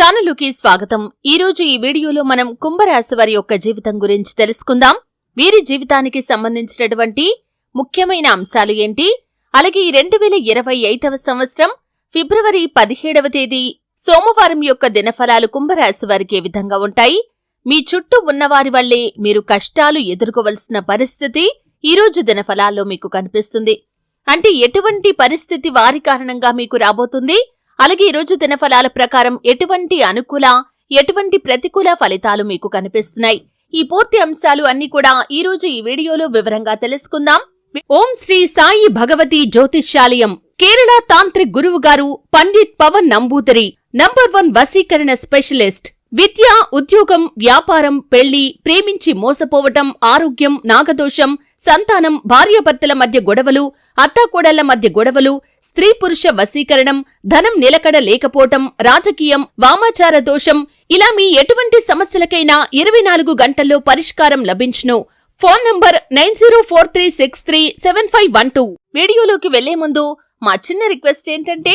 ఛానలుకి స్వాగతం. ఈరోజు ఈ వీడియోలో మనం కుంభరాశి వారి యొక్క జీవితం గురించి తెలుసుకుందాం. వీరి జీవితానికి సంబంధించినటువంటి ముఖ్యమైన అంశాలు ఏంటి? అలాగే ఈ రెండు వేల ఇరవై ఐదవ సంవత్సరం ఫిబ్రవరి పదిహేడవ తేదీ సోమవారం యొక్క దినఫలాలు కుంభరాశి వారికి ఏ విధంగా ఉంటాయి? మీ చుట్టూ ఉన్నవారి వల్లే మీరు కష్టాలు ఎదుర్కోవలసిన పరిస్థితి ఈ రోజు దినఫలాల్లో మీకు కనిపిస్తుంది. అంటే ఎటువంటి పరిస్థితి వారి కారణంగా మీకు రాబోతుంది? అలాగే ఈ రోజు దినఫలాల ప్రకారం ఎటువంటి అనుకూల ఎటువంటి ప్రతికూల ఫలితాలు మీకు కనిపిస్తున్నాయి? ఈ పూర్తి అంశాలు అన్ని కూడా ఈ రోజు ఈ వీడియోలో వివరంగా తెలుసుకుందాం. ఓం శ్రీ సాయి భగవతి జ్యోతిష్యాలయం కేరళ తాంత్రిక్ గురువు గారు పండిత్ పవన్ నంబూదరి నంబర్ వన్ వసీకరణ స్పెషలిస్ట్ విద్య ఉద్యోగం వ్యాపారం పెళ్ళి ప్రేమించి మోసపోవటం ఆరోగ్యం నాగదోషం సంతానం భార్యాభర్తల మధ్య గొడవలు అత్తాకోడళ్ళ మధ్య గొడవలు స్త్రీ పురుష వశీకరణం ధనం నిలకడ లేకపోవటం రాజకీయం వామాచార దోషం ఇలా మీ ఎటువంటి సమస్యలకైనా ఇరవై నాలుగు గంటల్లో పరిష్కారం లభించును. Phone number nine zero four three six three seven five one two. వీడియోలోకి వెళ్ళే ముందు మా చిన్న రిక్వెస్ట్ ఏంటంటే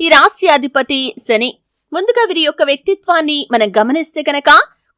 ఈ రాశ్యాధిపతి శని. ముందుగా వీరి యొక్క వ్యక్తిత్వాన్ని మనం గమనిస్తే కనుక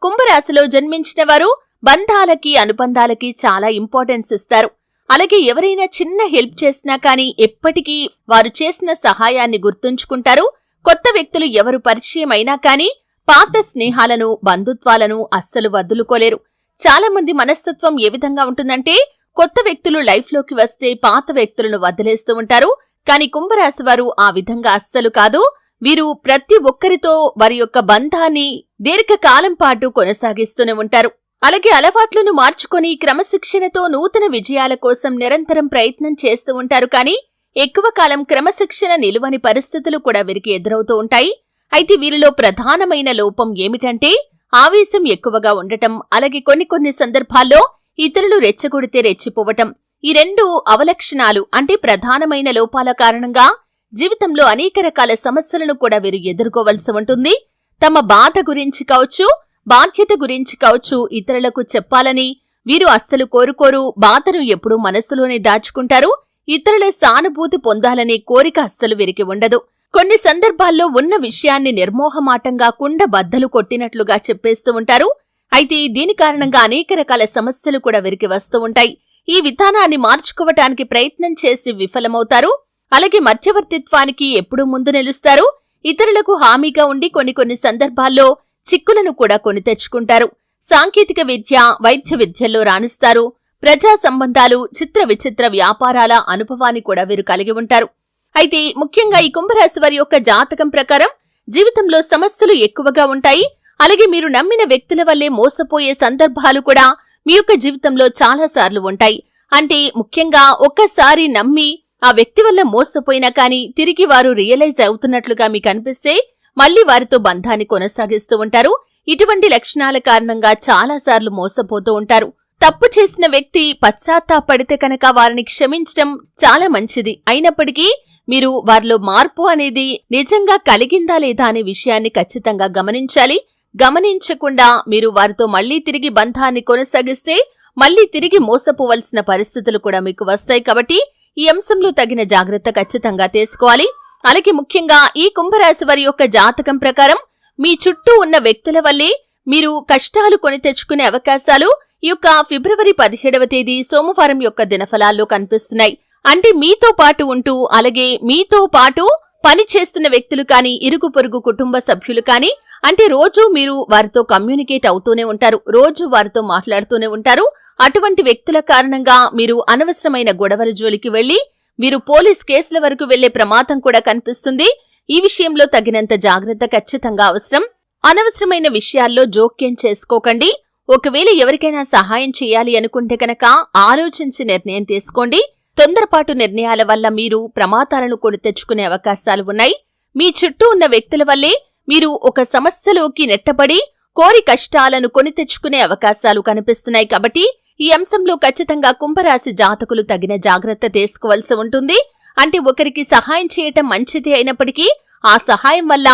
కుంభరాశిలో జన్మించిన వారు బంధాలకి అనుబంధాలకి చాలా ఇంపార్టెన్స్ ఇస్తారు. అలాగే ఎవరైనా చిన్న హెల్ప్ చేసినా కానీ ఎప్పటికీ వారు చేసిన సహాయాన్ని గుర్తుంచుకుంటారు. కొత్త వ్యక్తులు ఎవరు పరిచయం అయినా కానీ పాత స్నేహాలను బంధుత్వాలను అస్సలు వదులుకోలేరు. చాలా మంది మనస్తత్వం ఏ విధంగా ఉంటుందంటే కొత్త వ్యక్తులు లైఫ్లోకి వస్తే పాత వ్యక్తులను వదిలేస్తూ ఉంటారు. కానీ కుంభరాశి వారు ఆ విధంగా అస్సలు కాదు. వీరు ప్రతి ఒక్కరితో వారి యొక్క బంధాన్ని దీర్ఘకాలం పాటు కొనసాగిస్తూనే ఉంటారు. అలాగే అలవాట్లను మార్చుకొని క్రమశిక్షణతో నూతన విజయాల కోసం నిరంతరం ప్రయత్నం చేస్తూ ఉంటారు. కానీ ఎక్కువ కాలం క్రమశిక్షణ నిలువని పరిస్థితులు కూడా వీరికి ఎదురవుతూ ఉంటాయి. అయితే వీరిలో ప్రధానమైన లోపం ఏమిటంటే ఆవేశం ఎక్కువగా ఉండటం అలాగే కొన్ని కొన్ని సందర్భాల్లో ఇతరులు రెచ్చగొడితే రెచ్చిపోవటం. ఈ రెండు అవలక్షణాలు అంటే ప్రధానమైన లోపాల కారణంగా జీవితంలో అనేక రకాల సమస్యలను కూడా వీరు ఎదుర్కోవలసి ఉంటుంది. తమ బాధ గురించి కావచ్చు బాధ్యత గురించి కావచ్చు ఇతరులకు చెప్పాలని వీరు అస్సలు కోరుకోరు బాధను ఎప్పుడూ మనస్సులోనే దాచుకుంటారు. ఇతరుల సానుభూతి పొందాలనే కోరిక అస్సలు వీరికి ఉండదు. కొన్ని సందర్భాల్లో ఉన్న విషయాన్ని నిర్మోహమాటంగా కుండ బద్దలు కొట్టినట్లుగా చెప్పేస్తూ ఉంటారు. అయితే దీని కారణంగా అనేక రకాల సమస్యలు కూడా వీరికి వస్తూ ఉంటాయి. ఈ విధానాన్ని మార్చుకోవటానికి ప్రయత్నం చేసి విఫలమవుతారు. అలాగే మధ్యవర్తిత్వానికి ఎప్పుడూ ముందు నిలుస్తారు. ఇతరులకు హామీగా ఉండి కొన్ని కొన్ని సందర్భాల్లో చిక్కులను కూడా కొని తెచ్చుకుంటారు. సాంకేతిక విద్య వైద్య విద్యల్లో రాణిస్తారు. ప్రజా సంబంధాలు చిత్ర విచిత్ర వ్యాపారాల అనుభవాన్ని కూడా వీరు కలిగి ఉంటారు. అయితే ముఖ్యంగా ఈ కుంభరాశి వారి యొక్క జాతకం ప్రకారం జీవితంలో సమస్యలు ఎక్కువగా ఉంటాయి. అలాగే మీరు నమ్మిన వ్యక్తుల వల్లే మోసపోయే సందర్భాలు కూడా మీ యొక్క జీవితంలో చాలా సార్లు ఉంటాయి. అంటే ముఖ్యంగా ఒక్కసారి నమ్మి ఆ వ్యక్తి వల్ల మోసపోయినా కానీ తిరిగి వారు రియలైజ్ అవుతున్నట్లుగా మీకు అనిపిస్తే మళ్ళీ వారితో బంధాన్ని కొనసాగిస్తూ ఉంటారు. ఇటువంటి లక్షణాల కారణంగా చాలాసార్లు మోసపోతూ ఉంటారు. తప్పు చేసిన వ్యక్తి పశ్చాత్తాపడితే కనుక వారిని క్షమించడం చాలా మంచిది. అయినప్పటికీ మీరు వారిలో మార్పు అనేది నిజంగా కలిగిందా లేదా అనే విషయాన్ని ఖచ్చితంగా గమనించాలి. గమనించకుండా మీరు వారితో మళ్ళీ తిరిగి బంధాన్ని కొనసాగిస్తే మళ్ళీ తిరిగి మోసపోవలసిన పరిస్థితులు కూడా మీకు వస్తాయి కాబట్టి ఈ అంశంలో తగిన జాగ్రత్త ఖచ్చితంగా తీసుకోవాలి. అలాగే ముఖ్యంగా ఈ కుంభరాశి వారి యొక్క జాతకం ప్రకారం మీ చుట్టూ ఉన్న వ్యక్తుల వల్లే మీరు కష్టాలు కొని తెచ్చుకునే అవకాశాలు ఈ యొక్క ఫిబ్రవరి పదిహేడవ తేదీ సోమవారం యొక్క దినఫలాల్లో కనిపిస్తున్నాయి. అంటే మీతో పాటు ఉంటూ అలాగే మీతో పాటు పని చేస్తున్న వ్యక్తులు కానీ ఇరుగు పొరుగు కుటుంబ సభ్యులు కానీ అంటే రోజు మీరు వారితో కమ్యూనికేట్ అవుతూనే ఉంటారు. రోజు వారితో మాట్లాడుతూనే ఉంటారు. అటువంటి వ్యక్తుల కారణంగా మీరు అనవసరమైన గొడవల జోలికి వెళ్ళి మీరు పోలీస్ కేసుల వరకు వెళ్ళే ప్రమాదం కూడా కనిపిస్తుంది. ఈ విషయంలో తగినంత జాగ్రత్త ఖచ్చితంగా అవసరం. అనవసరమైన విషయాల్లో జోక్యం చేసుకోకండి. ఒకవేళ ఎవరికైనా సహాయం చేయాలి అనుకుంటే కనుక ఆలోచించి నిర్ణయం తీసుకోండి. తొందరపాటు నిర్ణయాల వల్ల మీరు ప్రమాదాలను కొని తెచ్చుకునే అవకాశాలు ఉన్నాయి. మీ చుట్టూ ఉన్న వ్యక్తుల వల్లే మీరు ఒక సమస్యలోకి నెట్టబడి కోరి కష్టాలను కొని తెచ్చుకునే అవకాశాలు కనిపిస్తున్నాయి కాబట్టి ఈ అంశంలో ఖచ్చితంగా కుంభరాశి జాతకులు తగిన జాగ్రత్త తీసుకోవాల్సి ఉంటుంది. అంటే ఒకరికి సహాయం చేయటం మంచిది అయినప్పటికీ ఆ సహాయం వల్ల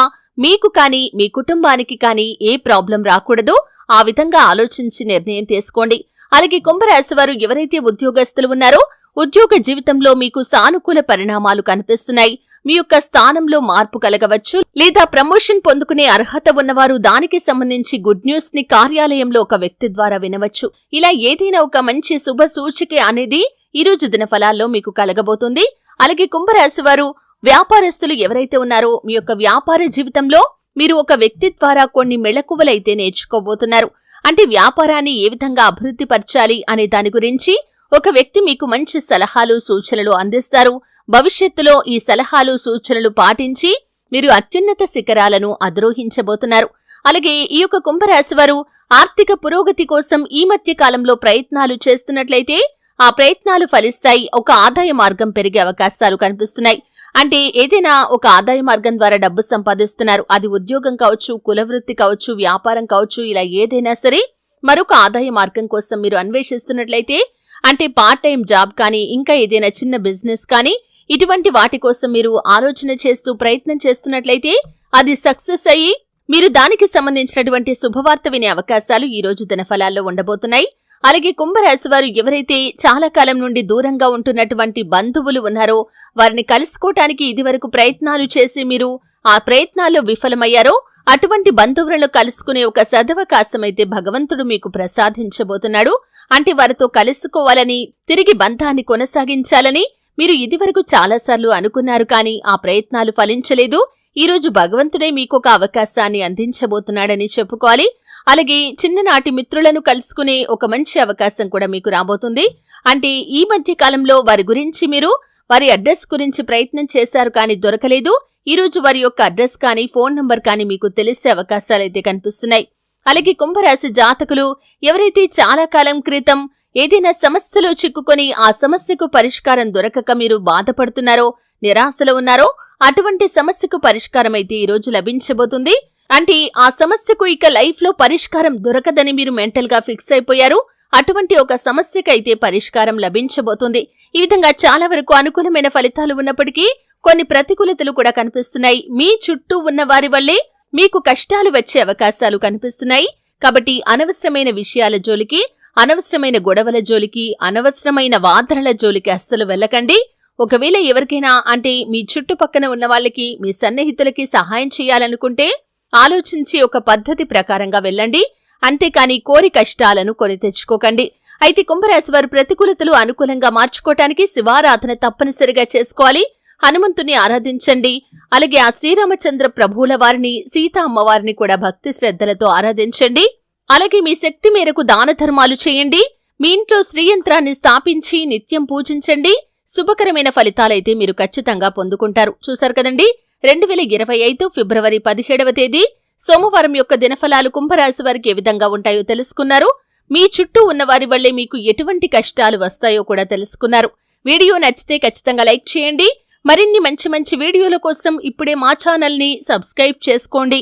మీకు కాని మీ కుటుంబానికి కాని ఏ ప్రాబ్లం రాకూడదు. ఆ విధంగా ఆలోచించి నిర్ణయం తీసుకోండి. అలాగే కుంభరాశి వారు ఎవరైతే ఉద్యోగస్తులు ఉన్నారో ఉద్యోగ జీవితంలో మీకు సానుకూల పరిణామాలు కనిపిస్తున్నాయి. మీ యొక్క స్థానంలో మార్పు కలగవచ్చు లేదా ప్రమోషన్ పొందుకునే అర్హత ఉన్నవారు దానికి సంబంధించి గుడ్ న్యూస్ని కార్యాలయంలో ఒక వ్యక్తి ద్వారా వినవచ్చు. ఇలా ఏదైనా ఒక మంచి శుభ సూచిక అనేది ఈ రోజు ఫలాల్లో మీకు కలగబోతుంది. అలాగే కుంభరాశి వారు వ్యాపారస్తులు ఎవరైతే ఉన్నారో మీ యొక్క వ్యాపార జీవితంలో మీరు ఒక వ్యక్తి ద్వారా కొన్ని మెళకువలైతే నేర్చుకోబోతున్నారు. అంటే వ్యాపారాన్ని ఏ విధంగా అభివృద్ధి పరచాలి అనే దాని గురించి ఒక వ్యక్తి మీకు మంచి సలహాలు సూచనలు అందిస్తారు. భవిష్యత్తులో ఈ సలహాలు సూచనలు పాటించి మీరు అత్యున్నత శిఖరాలను అధిరోహించబోతున్నారు. అలాగే ఈ యొక్క కుంభరాశివారు ఆర్థిక పురోగతి కోసం ఈ మధ్య కాలంలో ప్రయత్నాలు చేస్తున్నట్లయితే ఆ ప్రయత్నాలు ఫలిస్తాయి. ఒక ఆదాయ మార్గం పెరిగే అవకాశాలు కనిపిస్తున్నాయి. అంటే ఏదైనా ఒక ఆదాయ మార్గం ద్వారా డబ్బు సంపాదిస్తున్నారు. అది ఉద్యోగం కావచ్చు కులవృత్తి కావచ్చు వ్యాపారం కావచ్చు ఇలా ఏదైనా సరే మరొక ఆదాయ మార్గం కోసం మీరు అన్వేషిస్తున్నట్లయితే అంటే పార్ట్ టైం జాబ్ కానీ ఇంకా ఏదైనా చిన్న బిజినెస్ కానీ ఇటువంటి వాటి కోసం మీరు ఆలోచన చేస్తూ ప్రయత్నం చేస్తున్నట్లయితే అది సక్సెస్ అయ్యి మీరు దానికి సంబంధించినటువంటి శుభవార్త వినే అవకాశాలు ఈ రోజు దినఫలాల్లో ఉండబోతున్నాయి. అలాగే కుంభరాశి వారు ఎవరైతే చాలా కాలం నుండి దూరంగా ఉంటున్నటువంటి బంధువులు ఉన్నారో వారిని కలుసుకోవటానికి ఇదివరకు ప్రయత్నాలు చేసి మీరు ఆ ప్రయత్నాల్లో విఫలమయ్యారో అటువంటి బంధువులను కలుసుకునే ఒక సదవకాశం అయితే భగవంతుడు మీకు ప్రసాదించబోతున్నాడు. అంటే వారితో కలుసుకోవాలని తిరిగి బంధాన్ని కొనసాగించాలని మీరు ఇదివరకు చాలాసార్లు అనుకున్నారు కానీ ఆ ప్రయత్నాలు ఫలించలేదు. ఈరోజు భగవంతుడే మీకొక అవకాశాన్ని అందించబోతున్నాడని చెప్పుకోవాలి. అలాగే చిన్ననాటి మిత్రులను కలుసుకునే ఒక మంచి అవకాశం కూడా మీకు రాబోతుంది. అంటే ఈ మధ్య కాలంలో వారి గురించి మీరు వారి అడ్రస్ గురించి ప్రయత్నం చేశారు కానీ దొరకలేదు. ఈరోజు వారి యొక్క అడ్రస్ కానీ ఫోన్ నంబర్ కానీ మీకు తెలిసే అవకాశాలైతే కనిపిస్తున్నాయి. అలాగే కుంభరాశి జాతకులు ఎవరైతే చాలా కాలం క్రితం ఏదైనా సమస్యలో చిక్కుకొని ఆ సమస్యకు పరిష్కారం దొరకక మీరు బాధపడుతున్నారో నిరాశలో ఉన్నారో అటువంటి సమస్యకు పరిష్కారం అయితే ఈరోజు లభించబోతుంది. అంటే ఆ సమస్యకు ఇక లైఫ్లో పరిష్కారం దొరకదని మీరు మెంటల్గా ఫిక్స్ అయిపోయారు. అటువంటి ఒక సమస్యకైతే పరిష్కారం లభించబోతుంది. ఈ విధంగా చాలా వరకు అనుకూలమైన ఫలితాలు ఉన్నప్పటికీ కొన్ని ప్రతికూలతలు కూడా కనిపిస్తున్నాయి. మీ చుట్టూ ఉన్న వారి వల్లే మీకు కష్టాలు వచ్చే అవకాశాలు కనిపిస్తున్నాయి. కాబట్టి అనవసరమైన విషయాల జోలికి అనవసరమైన గొడవల జోలికి అనవసరమైన వాదనల జోలికి అస్సలు వెళ్ళకండి. ఒకవేళ ఎవరికైనా అంటే మీ చుట్టుపక్కన ఉన్న వాళ్ళకి మీ సన్నిహితులకి సహాయం చేయాలనుకుంటే ఆలోచించి ఒక పద్ధతి ప్రకారంగా వెళ్ళండి. అంతేకాని కోరి కష్టాలను కొని తెచ్చుకోకండి. అయితే కుంభరాశి వారు ప్రతికూలతలు అనుకూలంగా మార్చుకోవటానికి శివారాధన తప్పనిసరిగా చేసుకోవాలి. హనుమంతుని ఆరాధించండి. అలాగే ఆ శ్రీరామచంద్ర ప్రభువుల వారిని సీతా అమ్మవారిని కూడా భక్తి శ్రద్ధలతో ఆరాధించండి. అలాగే మీ శక్తి మేరకు దాన ధర్మాలు చేయండి. మీ ఇంట్లో శ్రీయంత్రాన్ని స్థాపించి నిత్యం పూజించండి. శుభకరమైన ఫలితాలైతే మీరు ఖచ్చితంగా పొందుకుంటారు. చూశారు కదండి? రెండు వేల ఇరవై ఐదు ఫిబ్రవరి పదిహేడవ తేదీ సోమవారం యొక్క దినఫలాలు కుంభరాశి వారికి ఏ విధంగా ఉంటాయో తెలుసుకున్నారు. మీ చుట్టూ ఉన్న వారి వల్లే మీకు ఎటువంటి కష్టాలు వస్తాయో కూడా తెలుసుకున్నారు. వీడియో నచ్చితే ఖచ్చితంగా లైక్ చేయండి. మరిన్ని మంచి మంచి వీడియోల కోసం ఇప్పుడే మా ఛానల్ని సబ్స్క్రైబ్ చేసుకోండి.